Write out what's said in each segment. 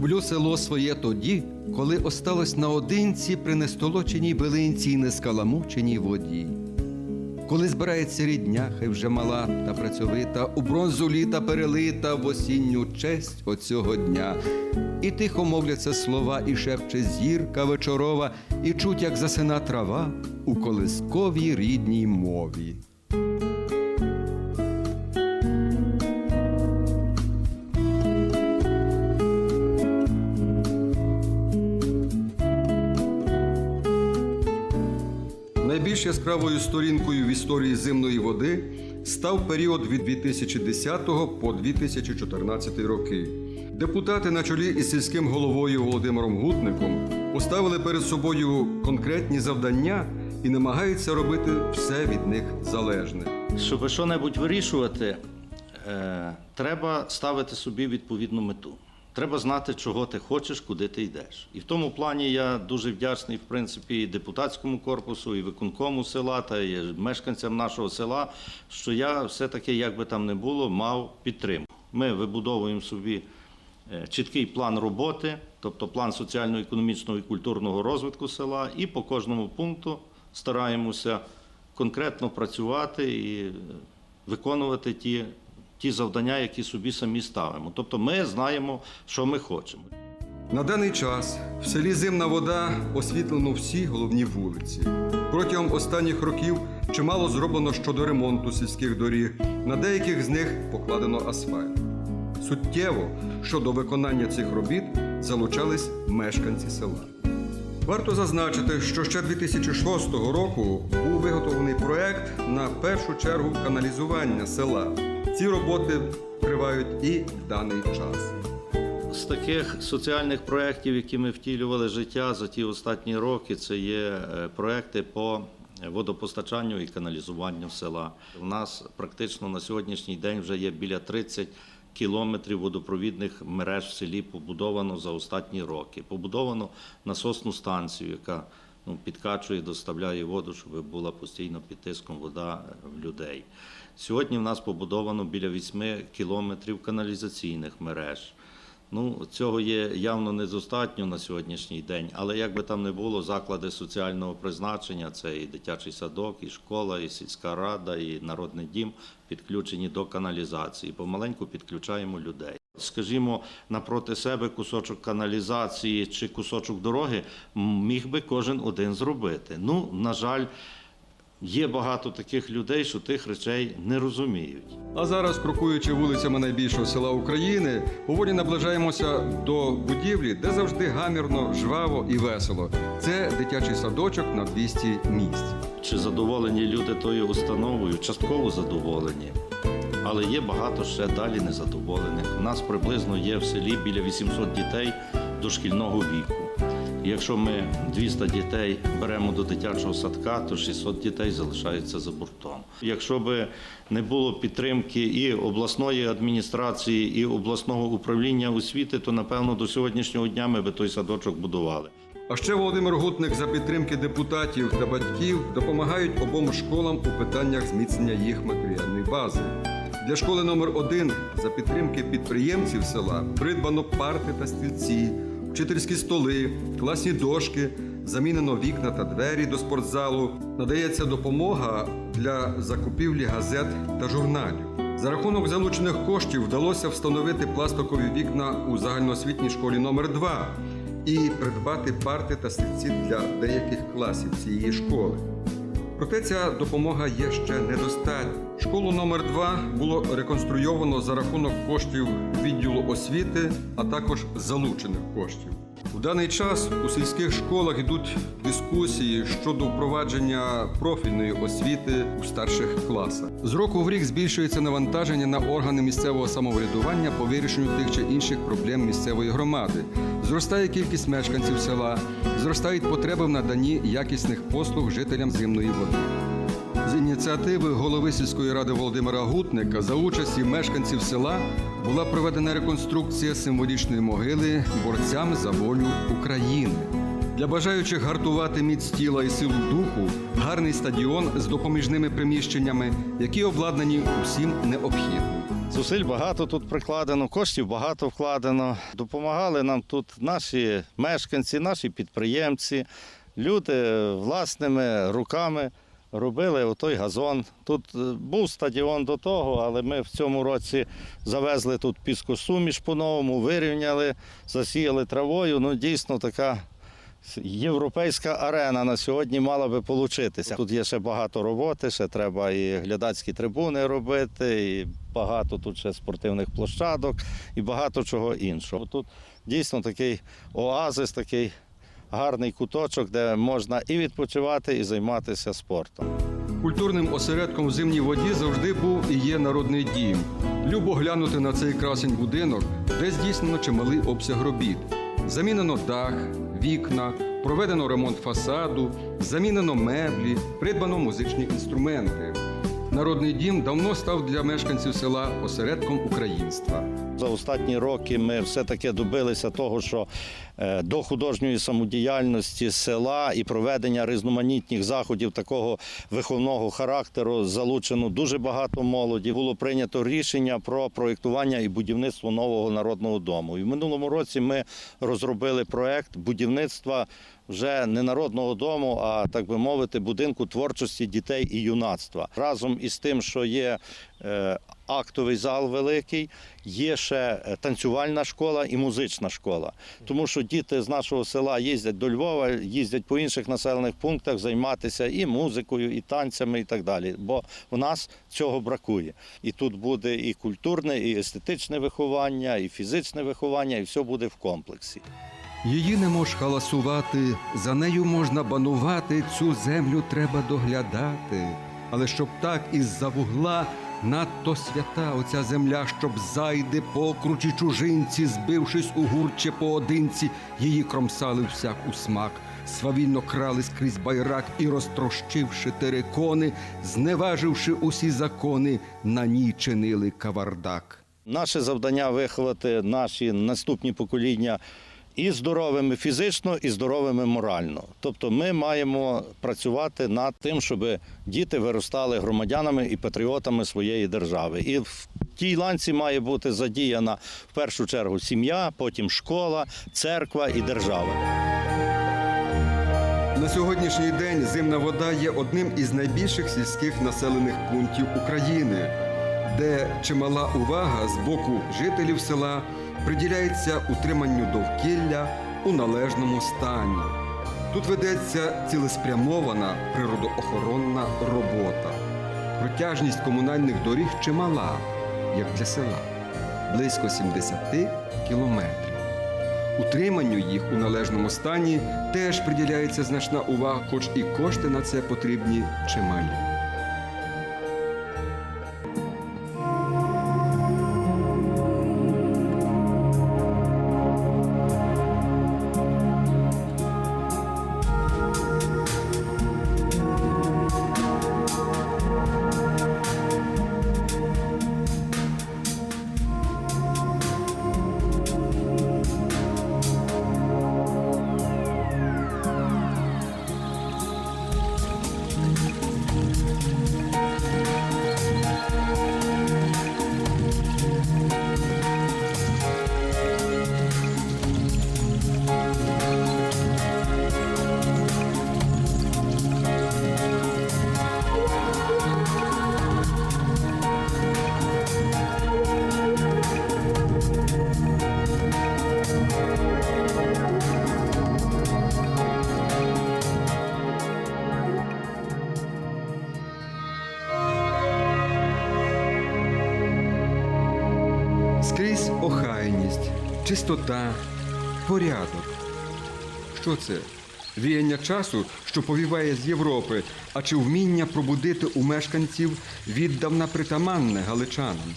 Люблю село своє тоді, коли осталось наодинці при нестолоченій билинці й нескаламученій воді. Коли збирається рідня, хай вже мала та працьовита, у бронзу літа перелита в осінню честь оцього дня. І тихо мовляться слова, і шепче зірка вечорова, і чуть, як засина трава у колисковій рідній мові. Найбільш яскравою сторінкою в історії зимної води став період від 2010 по 2014 роки. Депутати на чолі із сільським головою Володимиром Гутником поставили перед собою конкретні завдання і намагаються робити все від них залежне. Щоб що-небудь вирішувати, е, треба ставити собі відповідну мету. Треба знати, чого ти хочеш, куди ти йдеш. І в тому плані я дуже вдячний, в принципі, і депутатському корпусу, і виконкому села, та і мешканцям нашого села, що я все-таки, як би там не було, мав підтримку. Ми вибудовуємо собі е, чіткий план роботи, тобто план соціально-економічного і культурного розвитку села, і по кожному пункту стараємося конкретно працювати і е, виконувати ті, ті завдання, які собі самі ставимо. Тобто ми знаємо, що ми хочемо. На даний час в селі Зимна вода освітлено всі головні вулиці. Протягом останніх років чимало зроблено щодо ремонту сільських доріг. На деяких з них покладено асфальт. Суттєво щодо виконання цих робіт залучались мешканці села. Варто зазначити, що ще 2006 року був виготовлений проект на першу чергу каналізування села. Ці роботи тривають і в даний час. З таких соціальних проєктів, які ми втілювали життя за ті останні роки, це є е, проекти по водопостачанню і каналізуванню села. У нас практично на сьогоднішній день вже є біля 30 кілометрів водопровідних мереж в селі побудовано за останні роки. Побудовано насосну станцію, яка ну, підкачує, доставляє воду, щоб була постійно під тиском вода в людей. Сьогодні в нас побудовано біля 8 кілометрів каналізаційних мереж. Ну, цього є явно недостатньо на сьогоднішній день, але як би там не було, заклади соціального призначення це і дитячий садок, і школа, і сільська рада, і народний дім підключені до каналізації. Помаленьку підключаємо людей. Скажімо, напроти себе кусочок каналізації чи кусочок дороги міг би кожен один зробити. Ну, на жаль, є багато таких людей, що тих речей не розуміють. А зараз, крокуючи вулицями найбільшого села України, поволі наближаємося до будівлі, де завжди гамірно, жваво і весело. Це дитячий садочок на 200 місць. Чи задоволені люди тою установою? Частково задоволені. Але є багато ще далі незадоволених. У нас приблизно є в селі біля 800 дітей дошкільного віку. Якщо ми 200 дітей беремо до дитячого садка, то 600 дітей залишаються за бортом. Якщо би не було підтримки і обласної адміністрації, і обласного управління освіти, то напевно до сьогоднішнього дня ми би той садочок будували. А ще Володимир Гутник за підтримки депутатів та батьків допомагають обом школам у питаннях зміцнення їх матеріальної бази. Для школи номер 1 за підтримки підприємців села придбано парти та стільці, вчительські столи, класні дошки, замінено вікна та двері до спортзалу. Надається допомога для закупівлі газет та журналів. За рахунок залучених коштів вдалося встановити пластикові вікна у загальноосвітній школі номер 2 і придбати парти та стільці для деяких класів цієї школи. Проте ця допомога є ще недостатня. Школу номер 2 було реконструйовано за рахунок коштів відділу освіти, а також залучених коштів. У даний час у сільських школах йдуть дискусії щодо впровадження профільної освіти у старших класах. З року в рік збільшується навантаження на органи місцевого самоврядування по вирішенню тих чи інших проблем місцевої громади. Зростає кількість мешканців села, зростають потреби в наданні якісних послуг жителям зимної води. З ініціативи голови сільської ради Володимира Гутника за участі мешканців села була проведена реконструкція символічної могили борцям за волю України. Для бажаючих гартувати міць тіла і силу духу гарний стадіон з допоміжними приміщеннями, які обладнані усім необхідним. Зусиль багато тут прикладено, коштів багато вкладено. Допомагали нам тут наші мешканці, наші підприємці, люди власними руками робили отой газон. Тут е, був стадіон до того, але ми в цьому році завезли тут піскосуміш по-новому, вирівняли, засіяли травою. Ну, дійсно така Європейська арена на сьогодні мала би получитися. Тут є ще багато роботи, ще треба і глядацькі трибуни робити, і багато тут ще спортивних площадок, і багато чого іншого. Тут дійсно такий оазис, такий гарний куточок, де можна і відпочивати, і займатися спортом. Культурним осередком в зимній воді завжди був і є народний дім. Любо глянути на цей красень будинок, де здійснено чималий обсяг робіт. Замінено дах, вікна, проведено ремонт фасаду, замінено меблі, придбано музичні інструменти. Народний дім давно став для мешканців села осередком українства. За останні роки ми все-таки добилися того, що е, до художньої самодіяльності села і проведення різноманітних заходів такого виховного характеру залучено дуже багато молоді. Було прийнято рішення про проєктування і будівництво нового народного дому. І в минулому році ми розробили проєкт будівництва вже не народного дому, а так би мовити, будинку творчості дітей і юнацтва. Разом із тим, що є е, актовий зал великий, є ще е, танцювальна школа і музична школа. Тому що діти з нашого села їздять до Львова, їздять по інших населених пунктах займатися і музикою, і танцями, і так далі. Бо в нас цього бракує. І тут буде і культурне, і естетичне виховання, і фізичне виховання, і все буде в комплексі. Її не мож халасувати, за нею можна банувати, цю землю треба доглядати. Але щоб так із-за вугла надто свята оця земля, щоб зайди покручі чужинці, збившись у гурче поодинці, її кромсали всяк у смак, свавільно крали скрізь байрак і, розтрощивши терикони, зневаживши усі закони, на ній чинили кавардак. Наше завдання виховати наші наступні покоління і здоровими фізично, і здоровими морально. Тобто ми маємо працювати над тим, щоб діти виростали громадянами і патріотами своєї держави. І в тій ланці має бути задіяна в першу чергу сім'я, потім школа, церква і держава. На сьогоднішній день зимна вода є одним із найбільших сільських населених пунктів України, де чимала увага з боку жителів села приділяється утриманню довкілля у належному стані. Тут ведеться цілеспрямована природоохоронна робота. Протяжність комунальних доріг чимала, як для села близько 70 кілометрів. Утриманню їх у належному стані теж приділяється значна увага, хоч і кошти на це потрібні чималі. Чистота, порядок. Що це? Віяння часу, що повіває з Європи, а чи вміння пробудити у мешканців віддавна притаманне галичанам?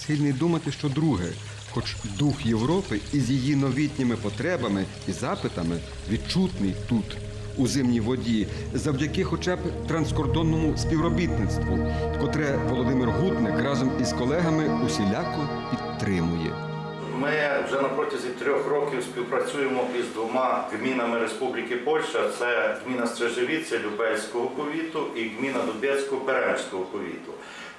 Схильний думати, що друге, хоч дух Європи із її новітніми потребами і запитами відчутний тут, у зимній воді, завдяки хоча б транскордонному співробітництву, котре Володимир Гутник разом із колегами усіляко підтримує. Ми вже на протязі трьох років співпрацюємо із двома гмінами Республіки Польща. Це гміна Стрижевіця Любельського повіту і гміна Дубецького Перемського повіту.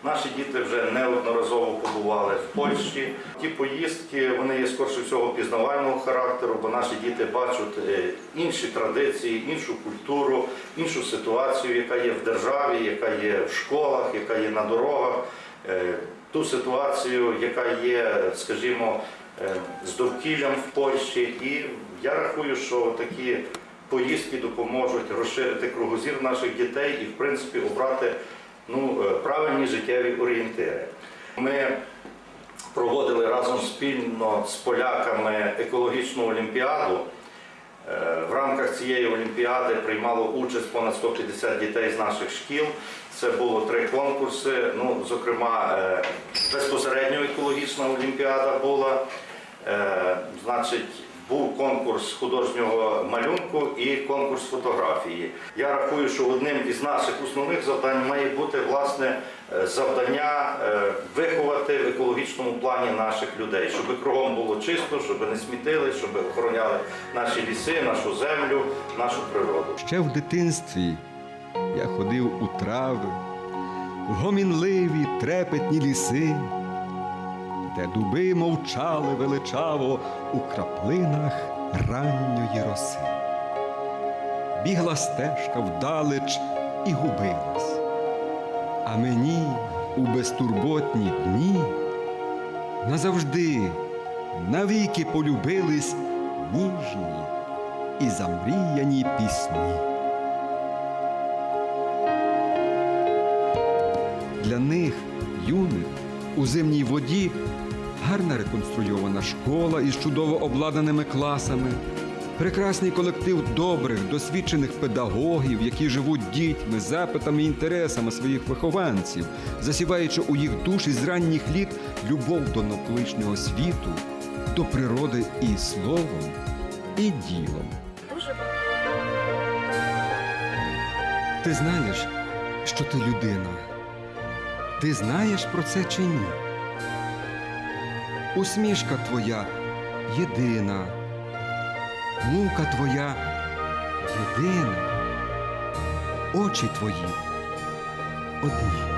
Наші діти вже неодноразово побували в Польщі. Ті поїздки вони є скорше всього пізнавального характеру, бо наші діти бачать е, інші традиції, іншу культуру, іншу ситуацію, яка є в державі, яка є в школах, яка є на дорогах, е, ту ситуацію, яка є, скажімо, з довкіллям в Польщі. І я рахую, що такі поїздки допоможуть розширити кругозір наших дітей і, в принципі, обрати ну, е, правильні життєві орієнтири. Ми проводили разом спільно з поляками екологічну олімпіаду. Е, В рамках цієї олімпіади приймало участь понад 150 дітей з наших шкіл. Це було три конкурси. Ну, зокрема, е, безпосередньо екологічна олімпіада була. Е, Значить, був конкурс художнього малюнку і конкурс фотографії. Я рахую, що одним із наших основних завдань має бути власне е, завдання е, виховати в екологічному плані наших людей, щоб кругом було чисто, щоб не смітили, щоб охороняли наші ліси, нашу землю, нашу природу. Ще в дитинстві я ходив у трави, в гомінливі трепетні ліси, де дуби мовчали величаво у краплинах ранньої роси. Бігла стежка вдалеч і губилась, а мені у безтурботні дні назавжди навіки полюбились ніжні і замріяні пісні. Для них, юних, у зимній воді гарна реконструйована школа із чудово обладнаними класами, прекрасний колектив добрих, досвідчених педагогів, які живуть дітьми, запитами і інтересами своїх вихованців, засіваючи у їх душі з ранніх літ любов до навколишнього світу, до природи і словом, і ділом. Ти знаєш, що ти людина. Ти знаєш про це чи ні? Усмішка твоя єдина, мука твоя єдина, очі твої одні.